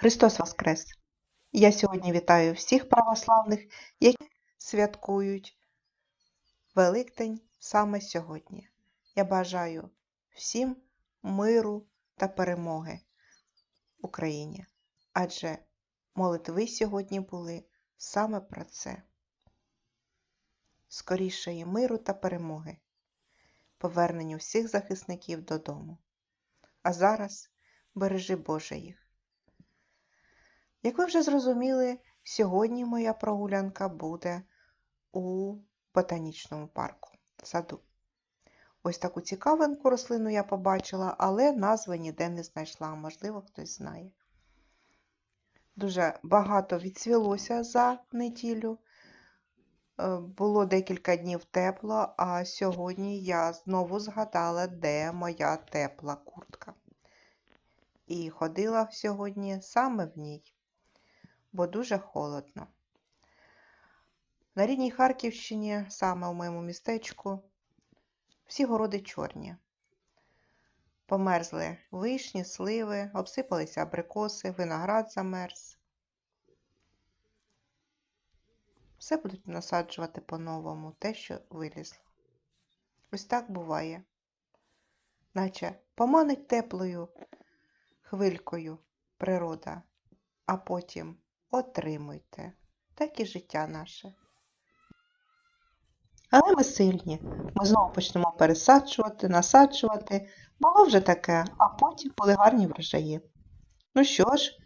Христос Воскрес! Я сьогодні вітаю всіх православних, які святкують Великдень саме сьогодні. Я бажаю всім миру та перемоги Україні, адже молитви сьогодні були саме про це. Скорішої миру та перемоги, поверненню всіх захисників додому. А зараз бережи Боже їх. Як ви вже зрозуміли, сьогодні моя прогулянка буде у ботанічному парку, саду. Ось таку цікавинку рослину я побачила, але назви ніде не знайшла, можливо, хтось знає. Дуже багато відсвілося за неділю. Е, Було декілька днів тепло, а сьогодні я знову згадала, де моя тепла куртка. І ходила сьогодні саме в ній, бо дуже холодно. На рідній Харківщині, саме у моєму містечку, всі городи чорні. Померзли вишні, сливи, обсипалися абрикоси, виноград замерз. Все будуть насаджувати по-новому, те, що вилізло. Ось так буває. Наче поманить теплою хвилькою природа, а потім отримуйте. Так і життя наше. Але ми сильні. Ми знову почнемо пересаджувати, насаджувати. Було вже таке, а потім були гарні врожаї. Ну що ж,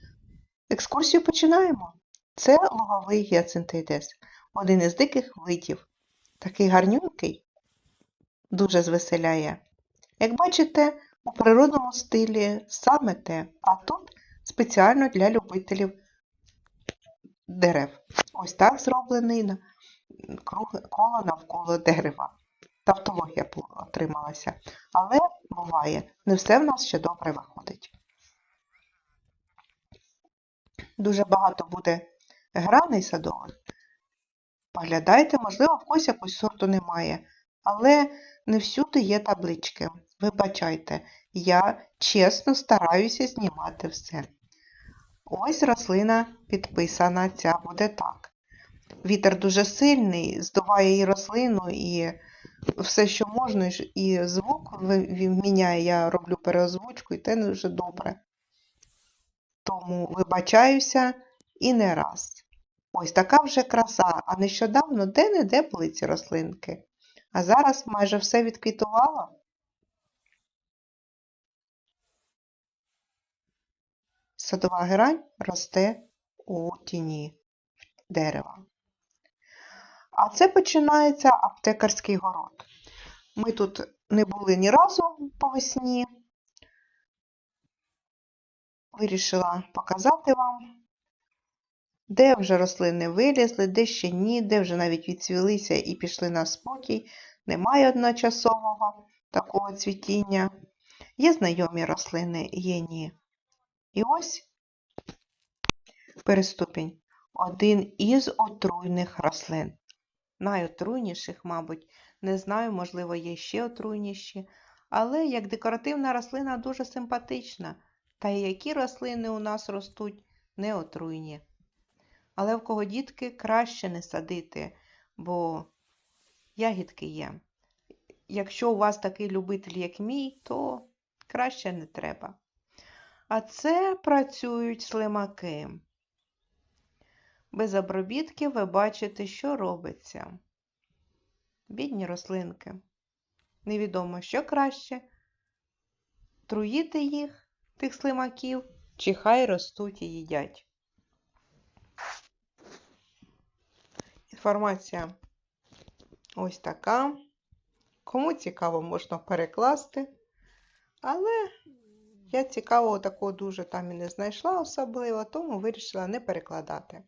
екскурсію починаємо. Це луговий гіацинтидес, один із диких видів. Такий гарнюнький, дуже звеселяє. Як бачите, у природному стилі саме те, а тут спеціально для любителів дерев. Ось так зроблений коло навколо дерева. Тавтологія отрималася. Але буває, не все в нас ще добре виходить. Дуже багато буде граней садових. Поглядайте, можливо, в когось якусь сорту немає, але не всюди є таблички. Вибачайте, я чесно стараюся знімати все. Ось рослина підписана, ця буде так. Вітер дуже сильний, здуває і рослину, і все, що можна, і звук міняє, я роблю переозвучку, і те не дуже добре. Тому вибачаюся і не раз. Ось така вже краса, а нещодавно де-не-де були ці рослинки. А зараз майже все відквітувало. Садова герань росте у тіні дерева. А це починається аптекарський город. Ми тут не були ні разу по весні. Вирішила показати вам, де вже рослини вилізли, де ще ні, де вже навіть відцвілися і пішли на спокій. Немає одночасового такого цвітіння. Є знайомі рослини, є ні. І ось переступінь. Один із отруйних рослин. Найотруйніших, мабуть, не знаю, можливо, є ще отруйніші, але як декоративна рослина дуже симпатична. Та й які рослини у нас ростуть не отруйні. Але в кого дітки краще не садити, бо ягідки є. Якщо у вас такий любитель, як мій, то краще не треба. А це працюють слимаки. Без обробітків ви бачите, що робиться. Бідні рослинки. Невідомо, що краще труїти їх, тих слимаків, чи хай ростуть і їдять. Інформація ось така. Кому цікаво, можна перекласти. Але я цікавого такого дуже там і не знайшла особливо, тому вирішила не перекладати.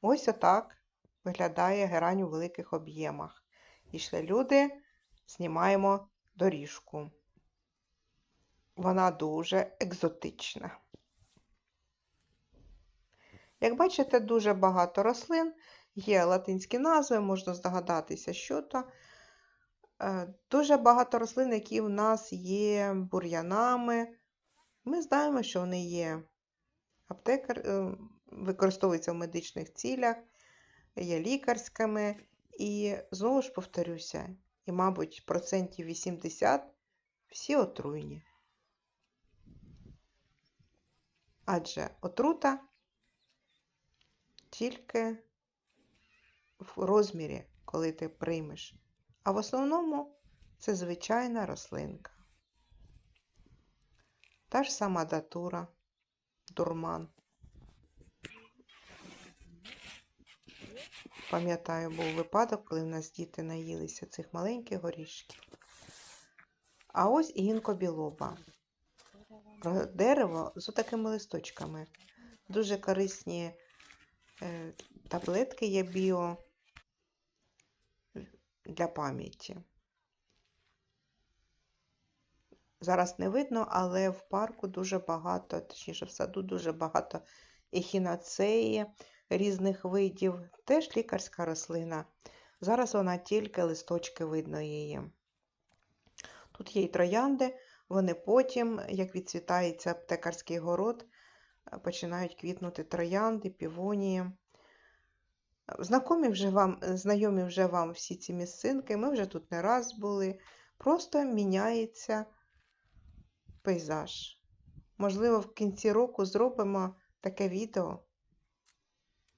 Ось отак виглядає герань у великих об'ємах. Ішли люди, знімаємо доріжку. Вона дуже екзотична. Як бачите, дуже багато рослин, є латинські назви, можна здогадатися, що то. Е, Дуже багато рослин, які в нас є бур'янами. Ми знаємо, що вони є аптекар е, використовується в медичних цілях, є лікарськими. І знову ж повторюся, і, мабуть, процентів 80 всі отруйні. Адже отрута тільки в розмірі, коли ти приймеш. А в основному це звичайна рослинка. Та ж сама датура, дурман. Пам'ятаю, був випадок, коли в нас діти наїлися цих маленьких горішків. А ось і гінкобілоба. Дерево з такими листочками. Дуже корисні е, таблетки є біо для пам'яті. Зараз не видно, але в парку дуже багато, точніше в саду дуже багато ехінацеї різних видів, теж лікарська рослина. Зараз вона тільки листочки видно її. Тут є і троянди, вони потім, як відцвітається аптекарський город, починають квітнути троянди, півонії. Знайомі вже вам, знайомі вже вам всі ці місцинки, ми вже тут не раз були. Просто міняється пейзаж. Можливо, в кінці року зробимо таке відео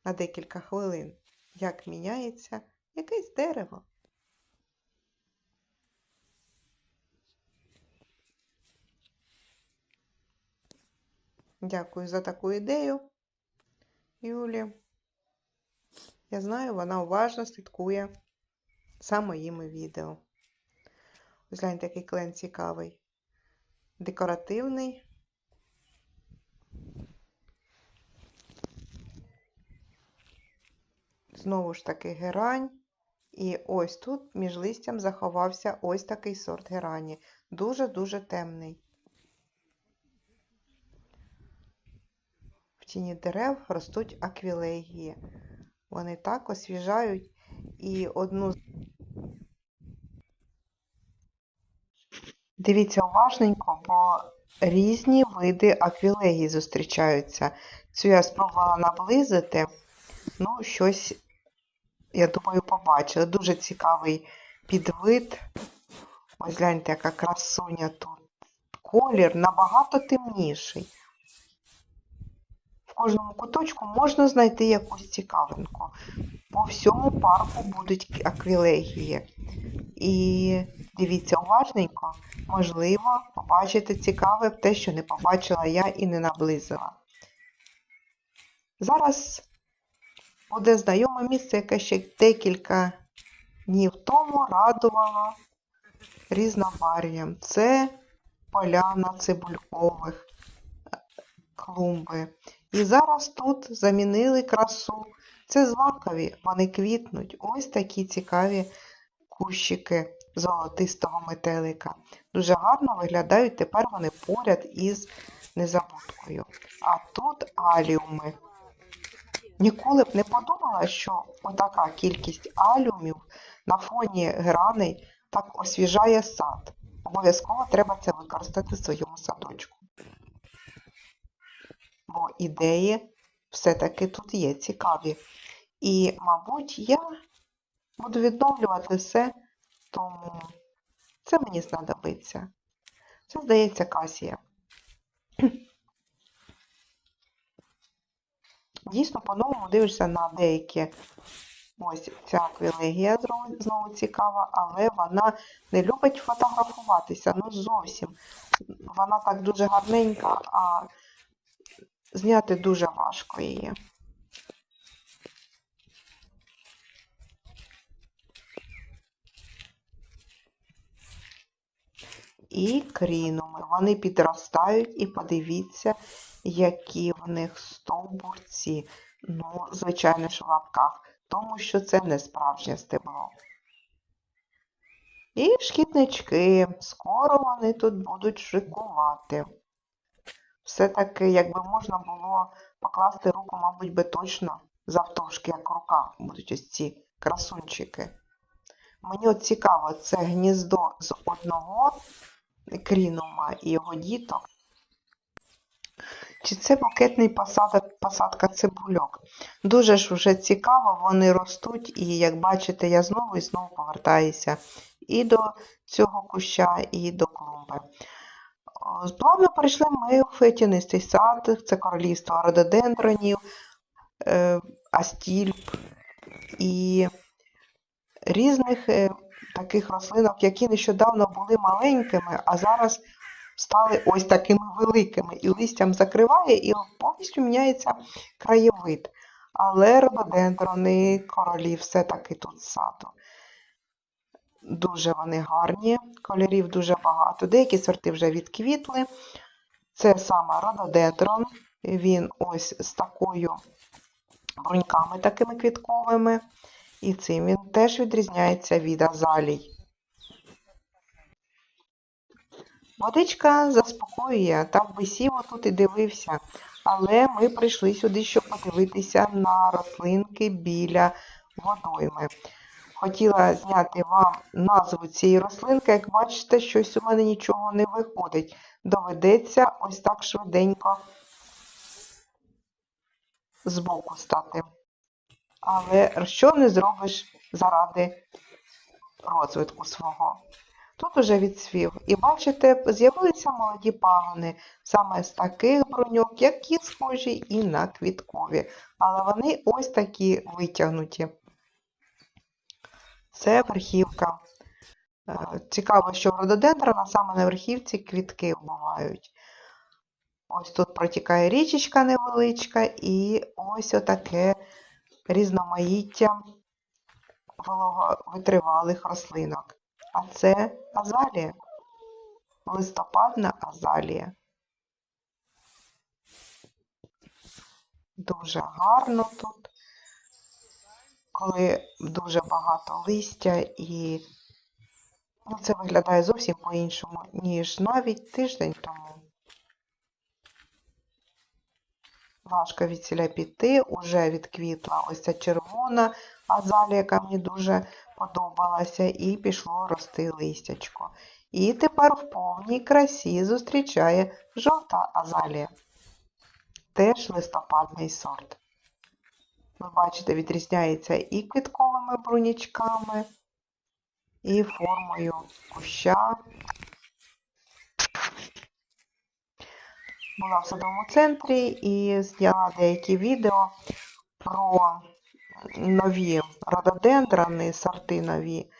на декілька хвилин, як міняється якесь дерево. Дякую за таку ідею, Юлі. Я знаю, вона уважно слідкує за моїми відео. Ось гляньте, який клен цікавий. Декоративний. Знову ж таки герань. І ось тут між листям заховався ось такий сорт герані. Дуже-дуже темний. В тіні дерев ростуть аквілегії. Вони так освіжають і одну. з- Дивіться уважненько, бо різні види аквілегії зустрічаються. Цю я спробувала наблизити. Ну, щось, я думаю, побачили. Дуже цікавий підвид. Ось гляньте, яка красуня тут. Колір набагато темніший. Кожному куточку можна знайти якусь цікавинку. По всьому парку будуть аквілегії. І дивіться уважненько, можливо, побачити цікаве те, що не побачила я і не наблизила. Зараз буде знайоме місце, яке ще декілька днів тому радувало різнобарв'ям. Це поляна цибулькових клумби. І зараз тут замінили красу. Це злакові, вони квітнуть. Ось такі цікаві кущики золотистого метелика. Дуже гарно виглядають тепер вони поряд із незабудкою. А тут аліуми. Ніколи б не подумала, що отака кількість алюмів на фоні граней так освіжає сад. Обов'язково треба це використати в своєму садочку. Бо ідеї все-таки тут є цікаві. І, мабуть, я буду відновлювати все, тому це мені знадобиться. Це, здається, касія. Дійсно, по-новому дивишся на деякі. Ось ця аквілегія знову- знову цікава, але вона не любить фотографуватися. Ну зовсім. Вона так дуже гарненька, а зняти дуже важко її. І крінуми. Вони підростають, і подивіться, які в них стовбурці. Ну, звичайно ж, в лапках, тому що це не справжнє стебло. І шкіднички. Скоро вони тут будуть шикувати. Все-таки, якби можна було покласти руку, мабуть, би точно завтовшки, як рука, будуть ось ці красунчики. Мені от цікаво, це гніздо з одного крінума і його діток. чи це букетний посадка, посадка цибульок. Дуже ж вже цікаво, вони ростуть, і як бачите, я знову і знову повертаюся і до цього куща, і до клумби. Плавно перейшли ми в тінистий сад, це королівство рододендронів, е, астільп і різних е, таких рослинок, які нещодавно були маленькими, а зараз стали ось такими великими. І листям закриває, і повністю міняється краєвид. Але рододендрони, королі, все-таки тут саду. Дуже вони гарні, кольорів дуже багато. Деякі сорти вже відквітли. Це саме рододендрон. Він ось з такою бруньками такими квітковими. І цим він теж відрізняється від азалій. Водичка заспокоює, так би сів отут і дивився. Але ми прийшли сюди, щоб подивитися на рослинки біля водойми. Хотіла зняти вам назву цієї рослинки. Як бачите, щось у мене нічого не виходить. Доведеться ось так швиденько збоку стати. Але що не зробиш заради розвитку свого? Тут уже відсвів. І бачите, з'явилися молоді пагони, саме з таких бруньок, які схожі і на квіткові. Але вони ось такі витягнуті. Це верхівка. Е, Цікаво, що в рододендрона саме на верхівці квітки бувають. Ось тут протікає річечка невеличка, і ось отаке різноманіття витривалих рослинок. А це азалія, листопадна азалія. Дуже гарно тут, коли дуже багато листя і ну, це виглядає зовсім по-іншому, ніж навіть тиждень тому. Важко від ціля піти, уже відквітла ось ця червона азалія, яка мені дуже подобалася, і пішло рости листячко. І тепер в повній красі зустрічає жовта азалія. Теж листопадний сорт. Ви бачите, відрізняється і квітковими брунячками, і формою куща. Була в садовому центрі і зняла деякі відео про нові рододендрони, сорти нові.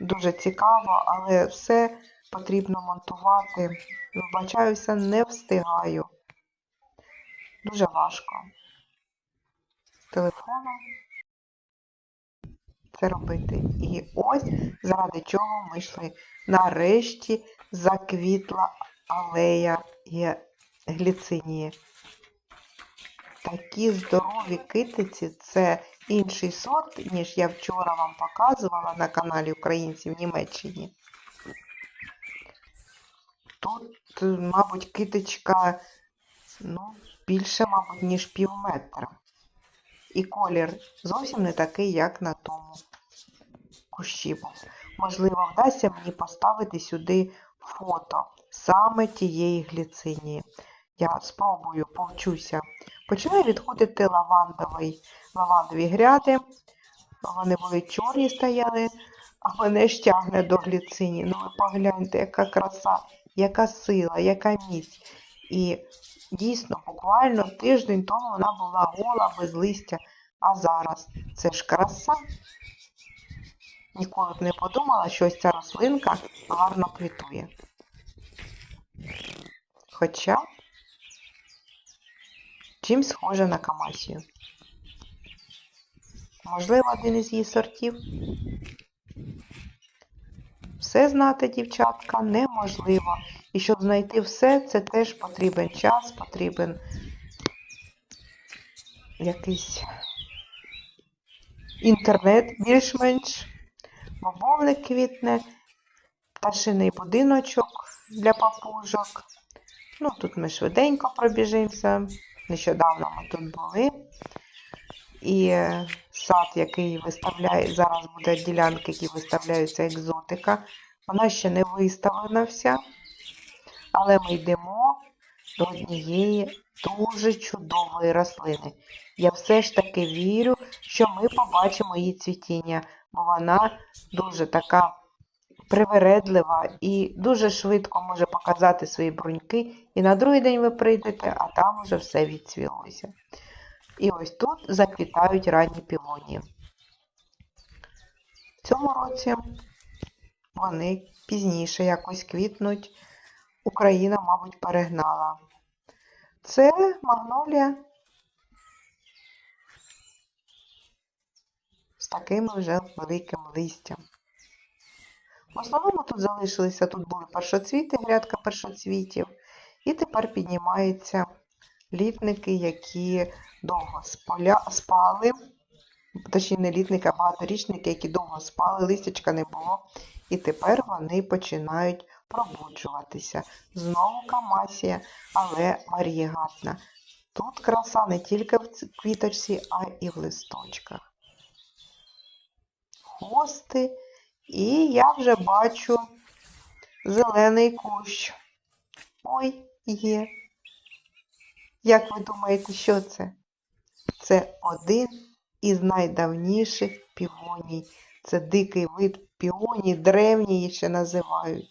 Дуже цікаво, але все потрібно монтувати. Вибачаюся, не встигаю. Дуже важко. Телефоном це робити. І ось заради чого ми йшли. Нарешті заквітла алея гліцинії. Такі здорові китиці це інший сорт, ніж я вчора вам показувала на каналі Українці в Німеччині. Тут, мабуть, китичка ну, більше, мабуть, ніж пів метра. І колір зовсім не такий, як на тому кущі. Можливо, вдасться мені поставити сюди фото саме тієї гліцинії. Я спробую повчуся. Починає відходити лавандовий, лавандові гряди. Вони були чорні стояли, а мене ж до гліцині. Ну ви погляньте, яка краса, яка сила, яка міць. І дійсно, буквально тиждень тому вона була гола без листя, а зараз це ж краса. Ніколи б не подумала, що ось ця рослинка гарно квітує. Хоча чим схожа на камасію. Можливо, один із її сортів. Все знати, дівчатка, неможливо. І щоб знайти все, це теж потрібен час, потрібен якийсь інтернет більш-менш, бобовник квітне, пташиний будиночок для папужок. Ну, тут ми швиденько пробіжимося. Нещодавно ми тут були. І е, сад, який виставляє, зараз буде ділянки, які виставляються екзотика. Вона ще не виставлена вся. Але ми йдемо до однієї дуже чудової рослини. Я все ж таки вірю, що ми побачимо її цвітіння, бо вона дуже така привередлива і дуже швидко може показати свої бруньки. І на другий день ви прийдете, а там уже все відцвілося. І ось тут заквітають ранні півонії. В цьому році вони пізніше якось квітнуть. Україна, мабуть, перегнала. Це магнолія з такими вже великим листям. В основному тут залишилися, тут були першоцвіти, грядка першоцвітів, і тепер піднімаються літники, які довго спаля, спали, точніше не літники, а багаторічники, які довго спали, листячка не було, і тепер вони починають пробуджуватися. Знову камасія, але варієгатна. Тут краса не тільки в квіточці, а і в листочках. Хости, і я вже бачу зелений кущ. Ой, є. Як ви думаєте, що це? Це один із найдавніших півоній. Це дикий вид піоній, древній її ще називають.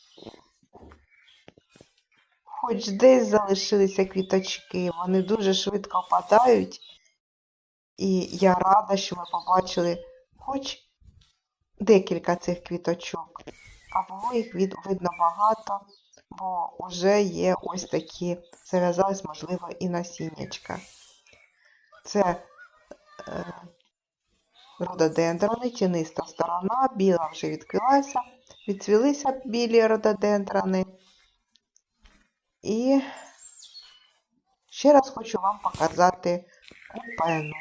Хоч десь залишилися квіточки, вони дуже швидко опадають. І я рада, що ми побачили хоч декілька цих квіточок. А було їх видно багато, бо вже є ось такі, зав'язались, можливо, і насіннячка. Це е, рододендрони, тіниста сторона, біла вже відкрилася, відцвілися білі рододендрони. І ще раз хочу вам показати купену.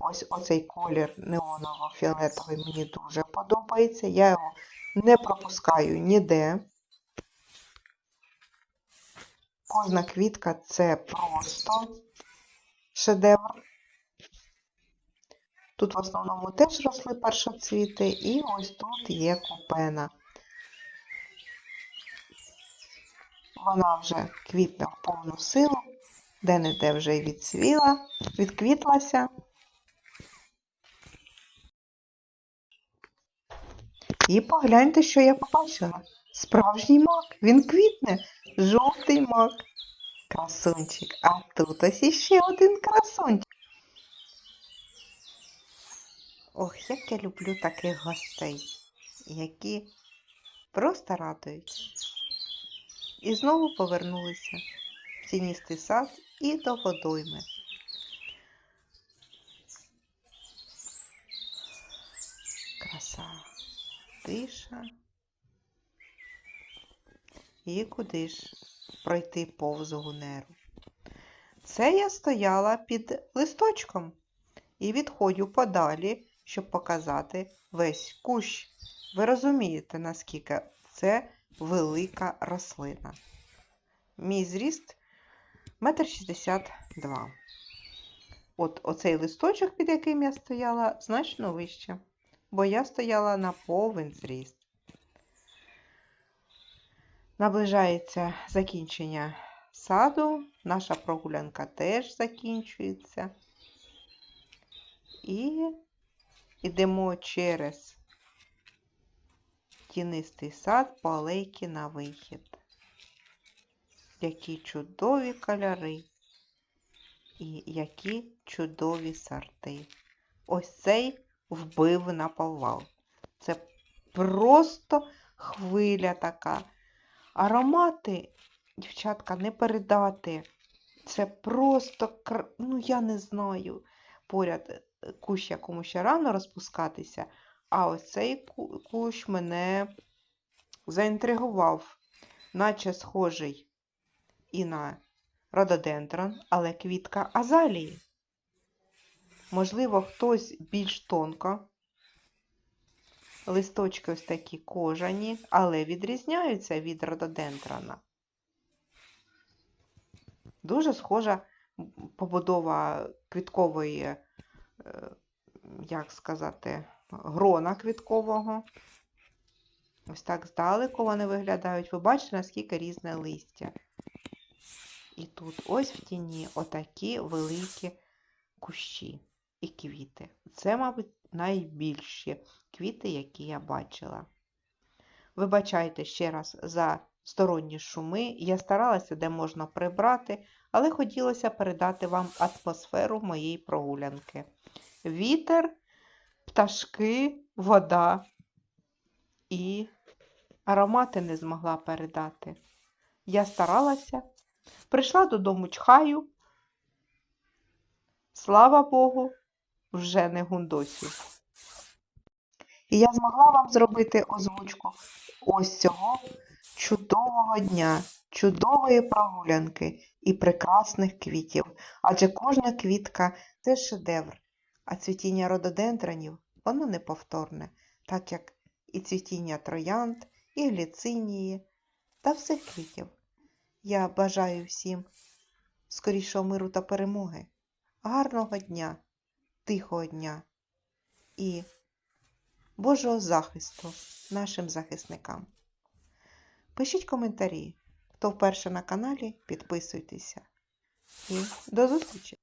Ось оцей колір неоново-фіолетовий мені дуже подобається. Я його не пропускаю ніде. Кожна квітка це просто шедевр. Тут в основному теж росли першоцвіти, і ось тут є купена. Вона вже квітне в повну силу, де-не-де вже й відцвіла, відквітлася. І погляньте, що я побачила. Справжній мак. Він квітне. Жовтий мак. Красунчик. А тут ось іще один красунчик. Ох, як я люблю таких гостей, які просто радують. І знову повернулися в тіністий сад і до водойми. Краса, тиша. І куди ж пройти повз гунеру? Це я стояла під листочком і відходжу подалі, щоб показати весь кущ. Ви розумієте, наскільки це велика рослина. Мій зріст 1,62 м. От оцей листочок, під яким я стояла, значно вище, бо я стояла на повен зріст. Наближається закінчення саду, наша прогулянка теж закінчується. І йдемо через тінистий сад по алейки на вихід. Які чудові кольори і які чудові сорти. Ось цей вбив на повал. Це просто хвиля така. Аромати, дівчатка, не передати. Це просто, ну я не знаю. Поряд кущ, якому ще рано розпускатися, а ось цей кущ мене заінтригував, наче схожий і на рододендрон, але квітка азалії. Можливо, хтось більш тонко. Листочки ось такі кожані, але відрізняються від рододендрона. Дуже схожа побудова квіткової, як сказати, грона квіткового. Ось так здалеку вони виглядають. Ви бачите, наскільки різне листя. І тут ось в тіні отакі великі кущі і квіти. Це, мабуть, найбільші квіти, які я бачила. Вибачайте ще раз за сторонні шуми. Я старалася, де можна прибрати, але хотілося передати вам атмосферу моєї прогулянки. Вітер, пташки, вода і аромати не змогла передати. Я старалася, прийшла додому чхаю. Слава Богу, вже не гундосю. І я змогла вам зробити озвучку ось цього чудового дня, чудової прогулянки і прекрасних квітів. Адже кожна квітка це шедевр, а цвітіння рододендронів воно неповторне, так як і цвітіння троянд, і гліцинії та всіх квітів. Я бажаю всім скорішого миру та перемоги, гарного дня, тихого дня і Божого захисту нашим захисникам. Пишіть коментарі. Хто вперше на каналі, підписуйтеся. І до зустрічі!